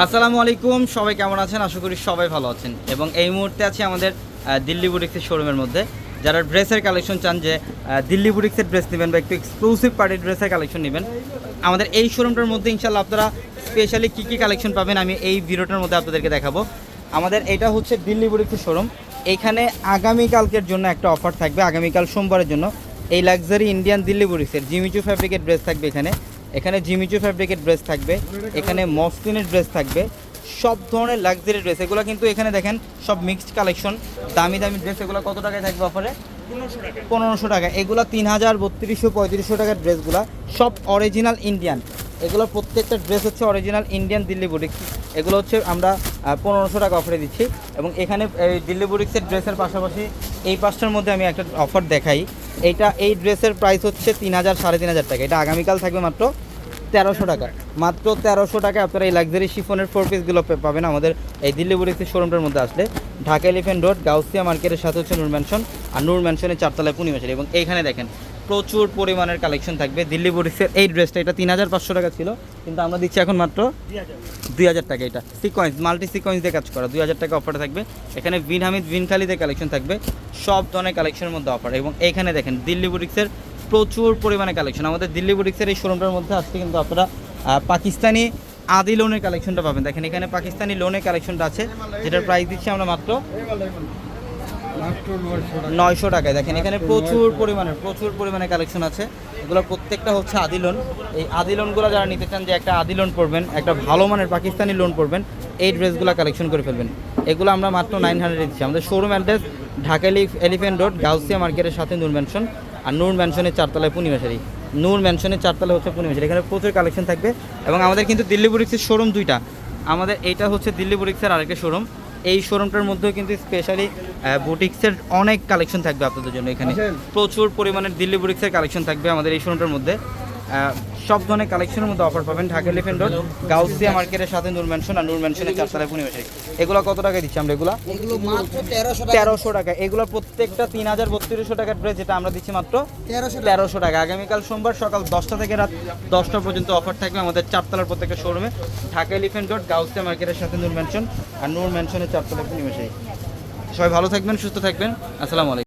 আসসালামু আলাইকুম, সবাই কেমন আছেন? আশা করি সবাই ভালো আছেন। এবং এই মুহূর্তে আছি আমাদের দিল্লি বুটিক্সের শোরুমের মধ্যে। যারা ড্রেসের কালেকশন চান যে দিল্লি বুটিক্সের ড্রেস নেবেন বা একটু এক্সক্লুসিভ পার্টির ড্রেসের কালেকশন নেবেন, আমাদের এই শোরুমটার মধ্যে ইনশাল্লাহ আপনারা স্পেশালি কী কী কালেকশন পাবেন আমি এই ভিডিওটার মধ্যে আপনাদেরকে দেখাবো। আমাদের এটা হচ্ছে দিল্লি বুটিক্সের শোরুম এখানে আগামীকালকের জন্য একটা অফার থাকবে, আগামীকাল সোমবারের জন্য। এই লাক্সারি ইন্ডিয়ান দিল্লি বুটিক্সের জিমিচু ফ্যাব্রিকের ড্রেস থাকবে এখানে। এখানে জিমিচু ফ্যাব্রিকের ড্রেস থাকবে এখানে মসলিনের ড্রেস থাকবে সব ধরনের লাক্সারি ড্রেস এগুলো কিন্তু এখানে দেখেন সব মিক্সড কালেকশন দামি দামি ড্রেস এগুলো কত টাকায় থাকবে অফারে পনেরোশো টাকা। এগুলো তিন হাজার বত্রিশশো পঁয়ত্রিশশো টাকার ড্রেসগুলো সব অরিজিনাল ইন্ডিয়ান এগুলো প্রত্যেকটা ড্রেস হচ্ছে অরিজিনাল ইন্ডিয়ান দিল্লি বুটিক্স এগুলো হচ্ছে আমরা পনেরোশো টাকা অফারে দিচ্ছি। এবং এখানে, এই দিল্লি বুটিক্সের ড্রেসের পাশাপাশি এই পাঁচটার মধ্যে আমি একটা অফার দেখাই। এইটা, এই ড্রেসের প্রাইস হচ্ছে তিন হাজার, সাড়ে তিন হাজার টাকা। এটা আগামীকাল থাকবে মাত্র তেরোশো টাকা। মাত্র তেরোশো টাকায় আপনারা এই লাক্সারি শিফনের ফোর পিসগুলো পাবেন আমাদের এই দিল্লি বুটিক্সের শোরুমটার মধ্যে আসলে। ঢাকা এলিফেন্ট রোড গাউসিয়া মার্কেটের সাথে হচ্ছে নূর ম্যানশন আর নূর ম্যানশনের চারতলায় পূর্ণিমাশারি এবং এইখানে দেখেন প্রচুর পরিমাণের কালেকশন থাকবে। দিল্লি বুটিক্সের এই ড্রেসটা এটা তিন হাজার পাঁচশো টাকা ছিল, কিন্তু আমরা দিচ্ছি এখন মাত্র দুই হাজার টাকা। এটা সিকোয়েন্স মাল্টি সিকোয়েন্স দিয়ে কাজ করা, দুই হাজার টাকা অফার থাকবে। এখানে বিন হামিদ বিন খালিদের কালেকশন থাকবে, সব ধরনের কালেকশনের মধ্যে অফার এবং এখানে দেখেন, দিল্লি বুটিক্সের প্রচুর পরিমাণে কালেকশন আমাদের দিল্লি বুটিক্সের এই শোরুমটার মধ্যে আজকে কিন্তু আপনারা পাকিস্তানি আদি লোনের কালেকশনটা পাবেন। দেখেন এখানে পাকিস্তানি লোনের কালেকশনটা আছে, যেটার প্রাইস দিচ্ছি আমরা মাত্র নয়শো টাকায়। দেখেন, এখানে প্রচুর পরিমাণে প্রচুর পরিমাণে কালেকশন আছে। এগুলো প্রত্যেকটা হচ্ছে আদি লোন এই আদি লোনগুলো যারা নিতে চান যে একটা আদি লোন পড়বেন একটা ভালো মানের পাকিস্তানি লোন পড়বেন এই ড্রেসগুলো কালেকশন করে ফেলবেন। এগুলো আমরা মাত্র নাইন হান্ড্রেড দিচ্ছি। আমাদের showroom address Dhaka Elephant Road Gausia মার্কেটের সাথে নূর ম্যানশন আর নূর ম্যানশনের চারতলায় পূর্ণিমাশারি নূর ম্যানশনের চারতলা হচ্ছে পূর্ণিমাশারি এখানে প্রচুর কালেকশন থাকবে এবং আমাদের কিন্তু দিল্লি বুটিক্সের শোরুম দুইটা। আমাদের এইটা হচ্ছে দিল্লি বুটিক্সের আরেকটা শোরুম এই শোরুমটার মধ্যেও কিন্তু স্পেশালি বুটিক্সের অনেক কালেকশন থাকবে আপনাদের জন্য এখানে। প্রচুর পরিমাণে দিল্লি বুটিক্সের কালেকশন থাকবে আমাদের এই শোরুমটার মধ্যে। সব ধরনের কালেকশনের মধ্যে অফার পাবেন ঢাকা এলিফেন্ট রোড গাউসিয়া মার্কেটের সাথে নূর ম্যানশন আর নূর ম্যানশনের চারতলায় পূর্ণিমাশারি এগুলো কত টাকা দিচ্ছি আমরা এগুলো? তেরোশো টাকা। তেরোশো টাকা। এগুলো প্রত্যেকটা তিন হাজার বত্রিশশো টাকার ড্রেস যেটা আমরা দিচ্ছি মাত্র তেরোশো টাকা। আগামীকাল সোমবার সকাল দশটা থেকে রাত দশটা পর্যন্ত অফার থাকবে আমাদের চারতলার প্রত্যেকটা শোরুমে ঢাকা এলিফেন্ট রোড গাউসিয়া মার্কেটের সাথে নূর ম্যানশন আর নূর ম্যানশনের চারতলা পূর্ণিমাশারি সবাই ভালো থাকবেন সুস্থ থাকবেন। আসসালামু আলাইকুম।